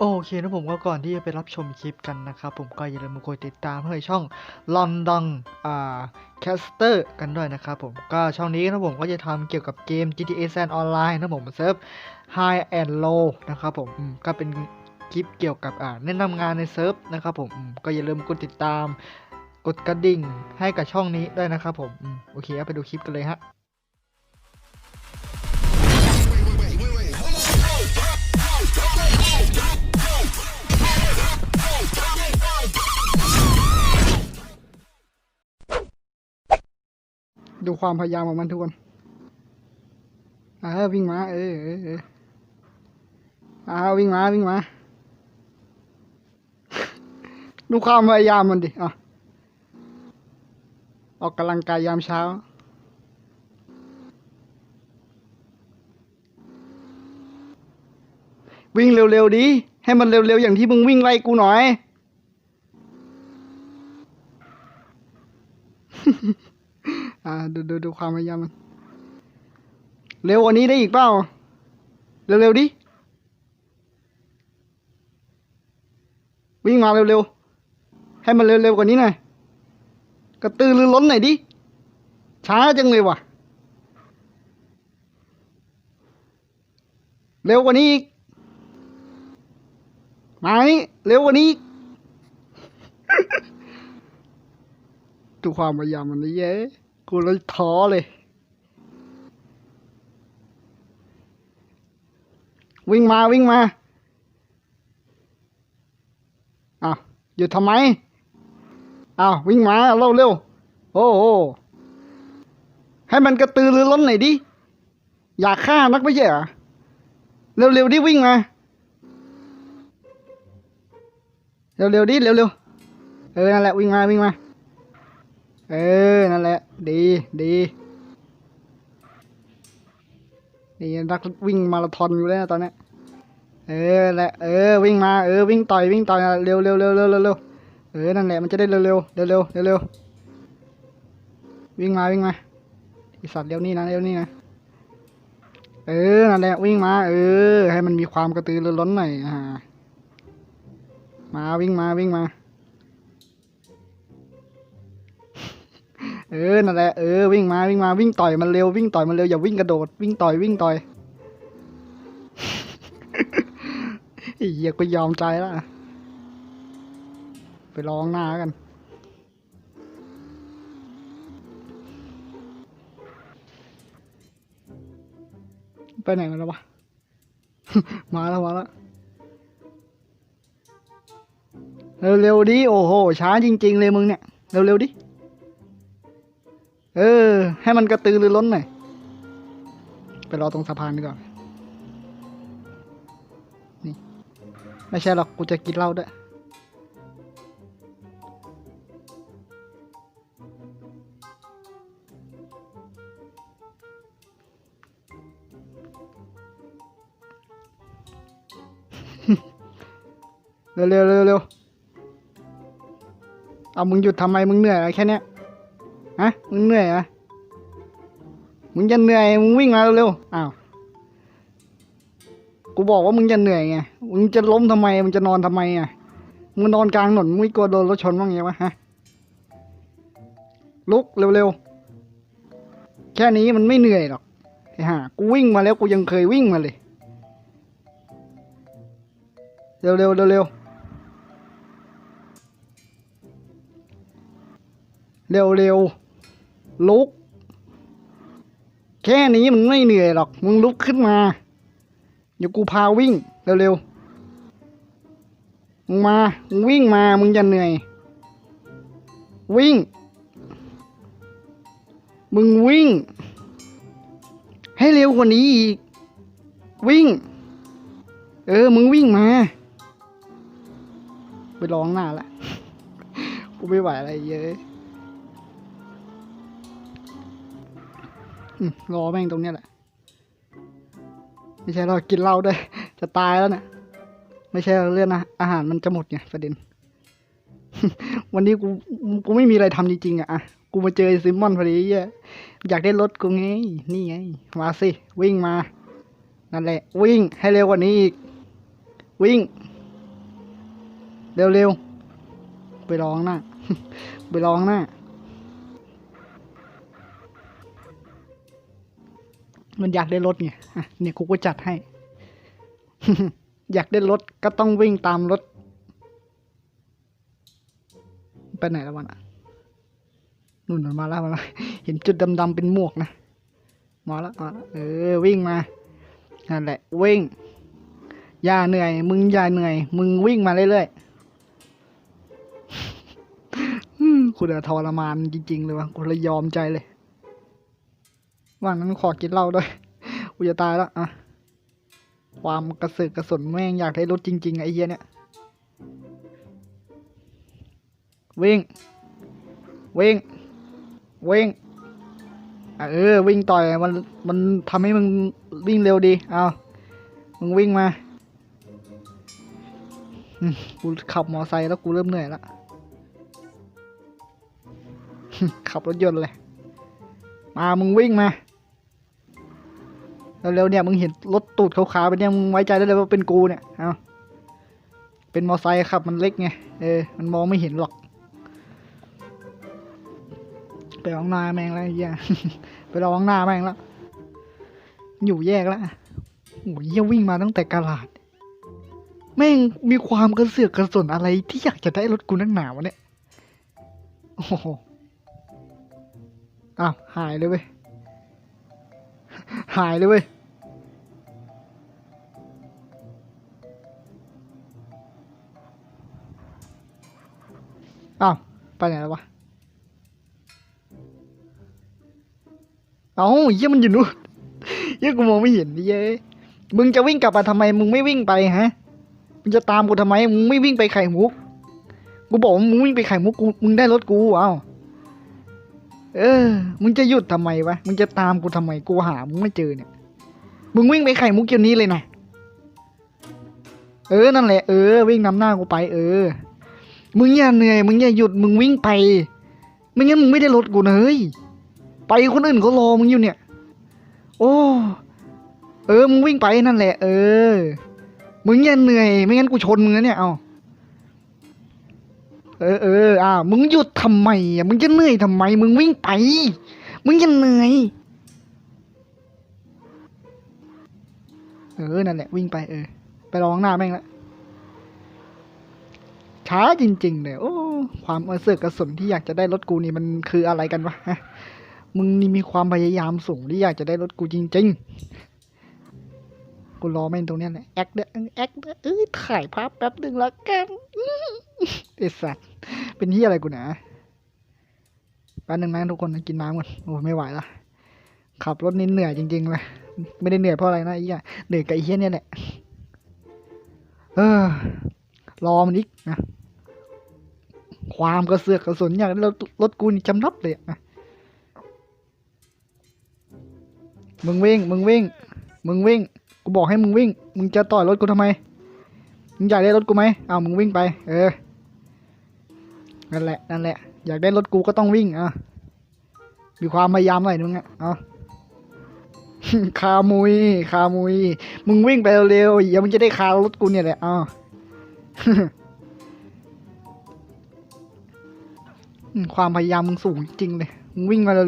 โอเคนะผมก็ก่อนที่จะไปรับชมคลิปกันนะครับ ผมก็อย่าลืมกดติดตามให้ช่อง London อ่า Caster กันด้วยนะครับผมก็ช่องนี้นะผมก็จะทำเกี่ยวกับเกม GTA San Online นะผมเซิร์ฟ High and Low นะครับผมก็เป็นคลิปเกี่ยวกับอ่าแนะนำงานในเซิร์ฟนะครับผมก็อย่าลืมกดติดตาม กดกระดิ่งให้กับช่องนี้ด้วยนะครับผมโอเคไปดูคลิปกันเลยฮะ ดูความพยายามของมันทุกคนอ่าวิ่งมาเออเออเอออ่าวิ่งมา วิ่งมา ดูความพยายามมันดิอะออกกำลังกายยามเช้า วิ่งเร็วๆดิ ให้มันเร็วๆอย่างที่มึงวิ่งไล่กูหน่อย อ่า ดูดูดูความพยายามมัน เร็วกว่านี้ได้อีกเปล่า เร็วๆดิ วิ่งมาเร็วๆ ให้มันเร็วๆกว่านี้หน่อย กระตือรือร้นหน่อยดิ ช้าจังเลยว่ะ เร็วกว่านี้อีกมานี่เร็วกว่านี้อีกดูความพยายามมันนี่เย้ กูเลยท้อเลย วิ่งมาวิ่งมาอ้าวหยุดทำไมอ้าววิ่งมาเร็วเร็วโอ้โหให้มันกระตือรือร้นหน่อยดิ อยากฆ่านักไม่ใช่เหรอเร็วเร็วดิวิ่งมาเร็วเร็วดิเร็วเร็วเออนั่นแหละวิ่งมาวิ่งมา เออ นั่นแหละ ดี ดีนี่นักวิ่งมาราธอนอยู่แล้วนะตอนนี้ เออแหละ เออ วิ่งมา เออ วิ่งต่อย วิ่งต่อย เร็วเร็วเร็วเร็วเร็วเออ นั่นแหละ มันจะได้เร็วเร็วเร็วเร็วเร็วเร็ววิ่งมา วิ่งมาไอสัตว์เร็วนี่นะ เร็วนี่นะ เออ นั่นแหละ วิ่งมา เออ ให้มันมีความกระตือรือร้นหน่อยอ่ามา วิ่งมา วิ่งมา เออนั่นแหละเออวิ่งมาวิ่งมาวิ่งต่อยมันเร็ววิ่งต่อยมันเร็วอย่าวิ่งกระโดดวิ่งต่อยวิ่งต่อยไอ้เหี้ยก็ยอมใจละไปลองหน้ากันไปไหนกันแล้ววะ มาแล้วมาแล้วเร็วๆดิ โอ้โห ช้าจริง ๆ เลยมึงเนี่ย เร็วๆดิ เออ ให้มันกระตือรือร้นหน่อย ไปรอตรงสะพานดีกว่านี่ ไม่ใช่หรอก กูจะกินเหล้าด้วยเร็วเร็วเร็วเร็วเอามึงหยุดทำไมมึงเหนื่อยอะไรแค่เนี้ย ฮะมึงเหนื่อยอะมึงจะเหนื่อยมึงวิ่งมาเร็วๆอ้าวกูบอกว่ามึงจะเหนื่อยไงมึงจะล้มทำไมมึงจะนอนทำไมอะมึงนอนกลางถนนมึงไม่กลัวโดนรถชนบ้างไงวะฮะลุกเร็วๆแค่นี้มันไม่เหนื่อยหรอกไอ้ห่ากูวิ่งมาแล้วกูยังเคยวิ่งมาเลย เร็วๆเร็วๆเร็วๆ ลุก แค่นี้มึงไม่เหนื่อยหรอก มึงลุกขึ้นมา เดี๋ยวกูพาวิ่ง เร็วๆ มึงมา มึงวิ่งมา มึงจะเหนื่อย วิ่ง มึงวิ่ง ให้เร็วกว่านี้อีก วิ่ง เออ มึงวิ่งมา ไปร้องหน้าละ กูไม่ไหวอะไรเยอะ รอแม่งตรงเนี้ยแหละ ไม่ใช่เรากินเหล้าด้วย จะตายแล้วเนี่ยไม่ใช่เรื่องนะอาหารมันจะหมดไงประเด็น วันนี้กูกูไม่มีอะไรทำจริงๆอะอะกูมาเจอซิมมอนพอดีเหี้ยอยากได้รถกูไงนี่ไงมาสิวิ่งมา นั่นแหละ วิ่งให้เร็วกว่านี้อีก วิ่ง เร็วเร็วไปร้องหน้าไปร้องหน้า มันอยากได้รถไงอะเนี่ยกูก็จัดให้ อยากได้รถก็ต้องวิ่งตามรถ ไปไหนแล้ววะน่ะนู่นมันมาแล้วมาแล้วเห็นจุดดำๆเป็นหมวกนะมาแล้วมาเออ วิ่งมานั่นแหละ วิ่ง อย่าเหนื่อย มึงอย่าเหนื่อย มึงวิ่งมาเรื่อยๆคุณอะทรมานจริงๆเลยวะกูเลยยอมใจเลย ว่างนั้นขอกินเหล้าด้วยกูจะตายแล้วอะความกระสือกระสนแม่งอยากได้รถจริง ๆ ไอ้เหี้ยเนี่ย วิ่ง วิ่ง วิ่ง เออ วิ่งต่อยมันมันทำให้มึงวิ่งเร็วดี เอามึงวิ่งมาอืกูขับมอไซค์แล้วกูเริ่มเหนื่อยละขับรถยนต์เลย มา มึงวิ่งมา เร็วเนี่ยมึงเห็นรถตูดขาวๆไปเนี่ยมึงไว้ใจได้เลยว่าเป็นกูเนี่ยเอาเป็นมอไซค์ขับมันเล็กไงเออมันมองไม่เห็นหรอกไปร้องหน้าแม่งแล้วเหี้ยไปร้องหน้าแม่งแล้วอยู่แยกแล้วโอ้ยเหี้ยวิ่งมาตั้งแต่กาลาดแม่งมีความกระเสือกกระสนอะไรที่อยากจะได้รถกูนักหนาวะเนี่ยโอ้โหอ้าวหายเลยเว้ยหายเลยเว้ย ไปไหนแล้ววะเอ้าเยี่ยมันอยู่นู่นเยี่ยกูมองไม่เห็นดิเย้มึงจะวิ่งกลับมาทำไม มึงไม่วิ่งไปฮะ มึงจะตามกูทำไม มึงไม่วิ่งไปไข่มุก กูบอกมึงวิ่งไปไข่มุกกู มึงได้รถกู เอ้า เออ มึงจะหยุดทำไมวะ มึงจะตามกูทำไม กูหา มึงไม่เจอเนี่ย มึงวิ่งไปไข่มุกเดี๋ยวนี้เลยนะ เออ นั่นแหละ เออ วิ่งนำหน้ากูไป เออ มึงอย่าเหนื่อย มึงอย่าหยุด มึงวิ่งไป ไม่งั้นมึงไม่ได้รถกูนะเฮ้ย ไปคนอื่นเขารอมึงอยู่เนี่ย โอ้ เออ มึงวิ่งไปนั่นแหละ เออ มึงอย่าเหนื่อย ไม่งั้นกูชนมึงนะเนี่ย เอาเออเอออ่า มึงหยุดทำไมอะ มึงจะเหนื่อยทำไม มึงวิ่งไป มึงจะเหนื่อย เออ นั่นแหละ วิ่งไป เออ ไปร้องหน้าแม่งละ ช้าจริง ๆ เลยโอ้ความกระเสือกกระสนที่อยากจะได้รถกูนี่มันคืออะไรกันวะมึงนี่มีความพยายามสูงที่อยากจะได้รถกูจริง ๆ กูรอแม่งตรงเนี้ยแหละแอคเด้อแอคเด้อเอ้ยถ่ายภาพแป๊บหนึ่งแล้วกันอื้อไอสัตว์เป็นที่อะไรกูนะแป๊บหนึ่งนะทุกคนกินน้ำก่อนโอ้ไม่ไหวละขับรถนี่เหนื่อยจริงๆเลยไม่ได้เหนื่อยเพราะอะไรนะไอ้เหี้ยเหนื่อยกับไอ้เหี้ยเนี่ยแหละเออรอมันอีกนะ ความกระเสือกกระสนอยากได้รถรถกูนี่จำรับเลยอะมึงวิ่ง มึงวิ่ง มึงวิ่ง กูบอกให้มึงวิ่ง มึงจะต่อยรถกูทำไม มึงอยากได้รถกูไหมอ้าวมึงวิ่งไป เออ นั่นแหละ นั่นแหละ อยากได้รถกูก็ต้องวิ่งอะ มีความพยายามหน่อยนึงอะเอาคามุย คามุย มึงวิ่งไปเร็วๆอย่ามึงจะได้คารถกูเนี่ยแหละเอาอื ความพยายามมึงสูงจริงเลยมึงวิ่งมาเร็ว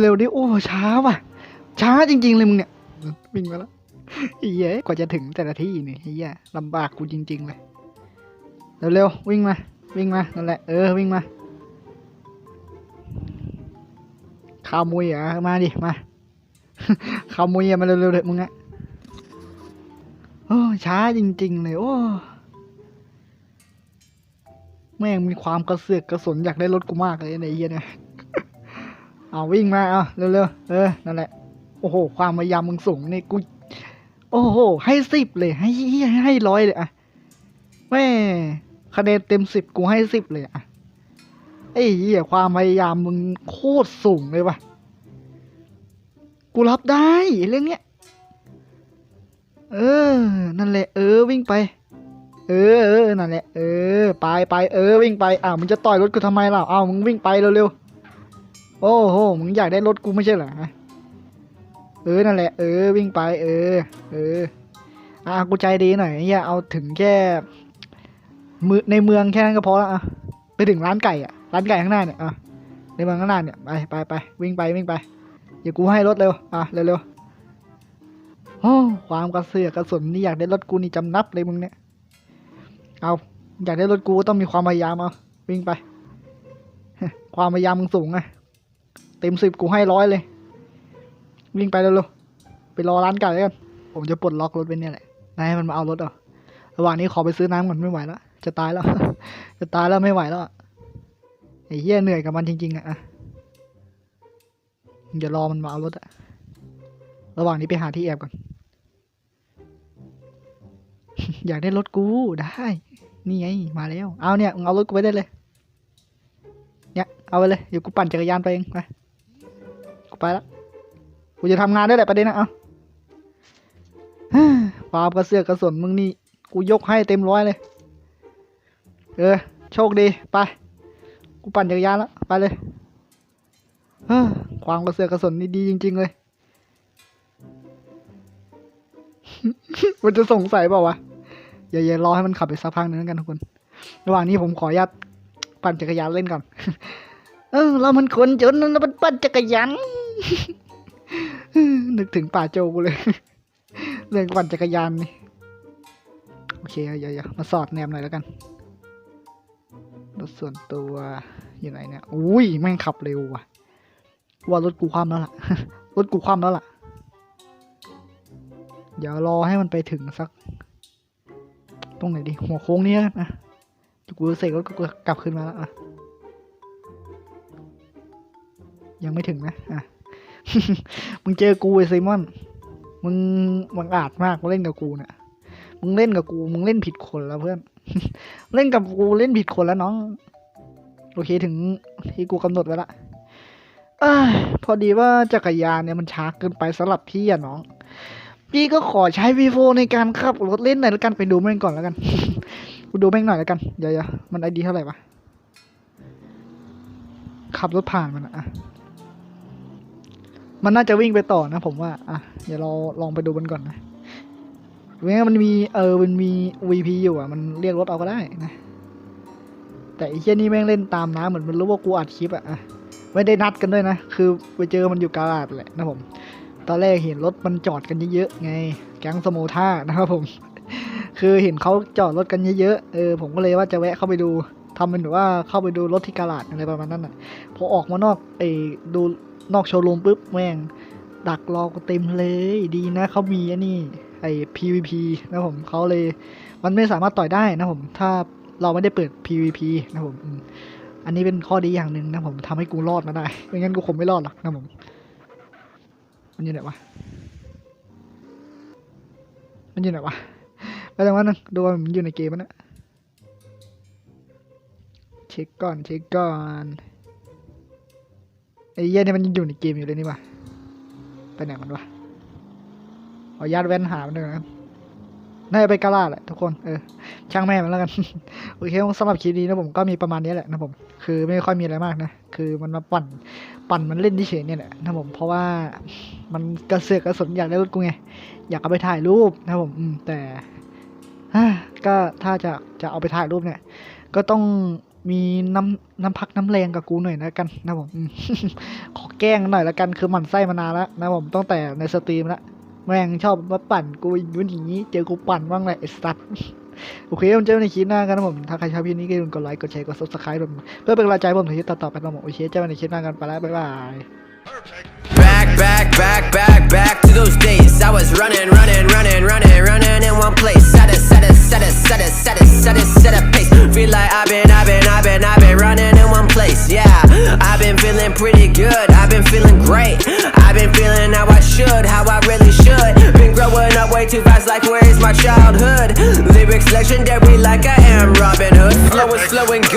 เร็วดิโอ้ช้าว่ะ ช้าจริง ๆ เลยมึงเนี่ยวิ่งมาแล้วเฮียกว่าจะถึงแต่ละที่นี่เฮียลำบากกูจริง ๆ เลยเร็วๆวิ่งมา วิ่งมานั่นแหละเออวิ่งมาข้าวมุยอะมาดิมาข้าวมุยอะมาเร็วๆเลยมึงอะโอ้ช้าจริง ๆ เลยโอ้ แม่งมีความกระเสือกกระสนอยากได้รถกูมากเลยไอ้เหี้ยเนี่ยเอาวิ่งมาเอาเร็วๆเออนั่นแหละโอ้โห ความพยายามมึงสูงนี่กู โอ้โห ให้สิบเลยให้ให้ให้ร้อยเลยอะแม่คะแนนเต็มสิบกูให้สิบเลยอะไอ้เหี้ยความพยายามมึงโคตรสูงเลยวะกูรับได้เรื่องเนี้ย เออ นั่นแหละ เออ วิ่งไป เออเออนั่นแหละเออไปไปเออวิ่งไปอ้าวมึงจะต่อยรถกูทำไมล่ะอ้าวมึงวิ่งไปเร็วๆโอ้โหมึงอยากได้รถกูไม่ใช่เหรอเออนั่นแหละ เออวิ่งไป เออ เอออะกูใจดีหน่อยเฮียเอาถึงแค่มือในเมืองแค่นั้นก็พอละอะไปถึงร้านไก่อะร้านไก่ข้างหน้าเนี่ยอะในเมืองข้างหน้าเนี่ยไปไปไปวิ่งไปวิ่งไปเดี๋ยวกูให้รถเร็วอะเร็วเร็วโอ้ความกระเสือกกระสนนี่อยากได้รถกูนี่จำนับเลยมึงเนี่ย เอาอยากได้รถกูต้องมีความพยายามเอาวิ่งไป ความพยายามมึงสูงไงเต็มสิบกูให้ร้อยเลย วิ่งไปเร็วๆไปรอร้านไก่แล้วกันผมจะปลดล็อกรถไว้เนี่ยแหละนายให้มันมาเอารถเอะระหว่างนี้ขอไปซื้อน้ำก่อนไม่ไหวแล้วจะตายแล้ว จะตายแล้วไม่ไหวแล้วไอ้เหี้ยเหนื่อยกับมันจริง ๆอะอะเดี๋ยวรอมันมาเอารถอะระหว่างนี้ไปหาที่แอบก่อน อยากได้รถกูได้ นี่ไงมาแล้ว เอาเนี่ยเอารถกูไปได้เลย เนี่ยเอาไปเลยเดี๋ยวกูปั่นจักรยานไปเองไปกูไปละกูจะทำงานได้แหละประเด็นนะเอาความกระเสือกกระสนมึงนี่กูยกให้เต็มร้อยเลย เออ โชคดีไป กูปั่นจักรยานแล้วไปเลยเฮ้อความกระเสือกกระสนนี่ดีจริง ๆ เลย มันจะสงสัยเปล่าวะ อย่าอย่ารอให้มันขับไปสักพักหนึงแล้วกันทุกคน ระหว่างนี้ผมขออนุญาตปั่นจักรยานเล่นก่อน เออเรามันคนจนเรามันปั่นจักรยานนึกถึงป่าโจกูเลย เรื่องปั่นจักรยานนี่โอเคอย่าอย่ามาสอดแนมหน่อยแล้วกันรถส่วนตัวอยู่ไหนเนี่ย อุ้ยแม่งขับเร็วว่ะ ว่ารถกูคว่ำแล้วล่ะ รถกูคว่ำแล้วล่ะ เดี๋ยวรอให้มันไปถึงสัก ตรงไหนดี หัวโค้งนี้แล้วกันะเดี๋ยวกูเสกรถกูกลับขึ้นมาแล้วอะยังไม่ถึงนะ อะ มึงเจอกูไอ้ไซมอน มึงมึงอาจมากมาเล่นกับกูเนี่ย มึงเล่นกับกู มึงเล่นผิดคนแล้วเพื่อน เล่นกับกูเล่นผิดคนแล้วน้อง โอเคถึงที่กูกำหนดไว้ละเอ้ยพอดีว่าจักรยานเนี่ยมันช้าเกินไปสำหรับพี่อะน้อง พี่ก็ขอใช้ V4 ในการขับรถเล่นหน่อยแล้วกันไปดูแม่งก่อนแล้วกันกูดูแม่งหน่อยแล้วกันเดี๋ยวๆมันไอดีเท่าไหร่วะขับรถผ่านมันอะอะมันน่าจะวิ่งไปต่อนะผมว่า อะ เดี๋ยวเราลองไปดูมันก่อนนะเว้ยมันมีเออ มันมี VP อยู่อะ มันเรียกรถเอาก็ได้นะ แต่ไอ้เชี่ยนี่แม่งเล่นตามน้ำเหมือนมันรู้ว่ากูอัดคลิปอะอะไม่ได้นัดกันด้วยนะ คือไปเจอมันอยู่กาลาดแหละนะผม ตอนแรกเห็นรถมันจอดกันเยอะๆไง แก๊งสโมท่านะครับผม คือเห็นเขาจอดรถกันเยอะๆ เออผมก็เลยว่าจะแวะเข้าไปดูทำเป็นว่าเข้าไปดูรถที่กาลาดอะไรประมาณนั้นอะ พอออกมานอกไอ้ดูนอกโชว์รูมปุ๊บแม่ง ดักรอกูเต็มเลย ดีนะเขามีอันนี้ไอ้ PVP นะผมเขาเลย มันไม่สามารถต่อยได้นะผม ถ้าเราไม่ได้เปิด PVP นะผมอืมอันนี้เป็นข้อดีอย่างหนึ่งนะผมทำให้กูรอดมาได้ ไม่งั้นกูคงไม่รอดหรอกนะผม มันอยู่ไหนวะ มันอยู่ไหนวะไปตรงนั้นงดูว่ามันอยู่ในเกมมันนะเช็คก่อนเช็คก่อนไอ้เหี้ยนี่มันยังอยู่ในเกมอยู่เลยนี่วะไปไหนมันวะขอญาตแว่นหามันหน่อยนะน่าจะไปกาลาดแหละทุกคน เออ ช่างแม่มันแล้วกัน โอเคสำหรับคลิปนี้นะผมก็มีประมาณนี้แหละนะผม คือไม่ค่อยมีอะไรมากนะ คือมันมาปั่น ปั่นมันเล่นเฉยเนี่ยแหละนะผมเพราะว่ามันกระเสือกกระสนอยากได้รถกูไงอยากเอาไปถ่ายรูปนะผมแต่ก็ถ้าจะจะเอาไปถ่ายรูปเนี่ย ก็ต้องมีน้ำน้ำพักน้ำแรงกับกูหน่อยนะกันนะผมขอแกล้งหน่อยละกันคือหมั่นไส้มานานแล้วนะผมตั้งแต่ในสตรีมแล้วแม่งชอบมาปั่นกูอย่างนู้นอย่างนี้เจอกูปั่นบ้างแหละไอ้สัตว์ โอเคผมเจอกันในคลิปหน้ากันนะผมถ้าใครชอบคลิปนี้ก็อย่าลืมกดไลค์กดแชร์กด subscribe ผมเพื่อเป็นกำลังใจผมในคลิปต่อๆไปนะผมโอเคเจอกันในคลิปหน้ากันไปแล้วบ๊ายบาย Back, back, back, back, back to those days. I was running, running, running, running, running in one place. Set it, set it, set it, set it, set it, set it, set a pace. Feel like I've been, I've been, I've been, I've been running in one place. Yeah, I've been feeling pretty good. I've been feeling great. I've been feeling how I should, how I really should. Been growing up way too fast, like where is my childhood? Lyrics legendary, like I am Robin Hood. Flow is flowing good.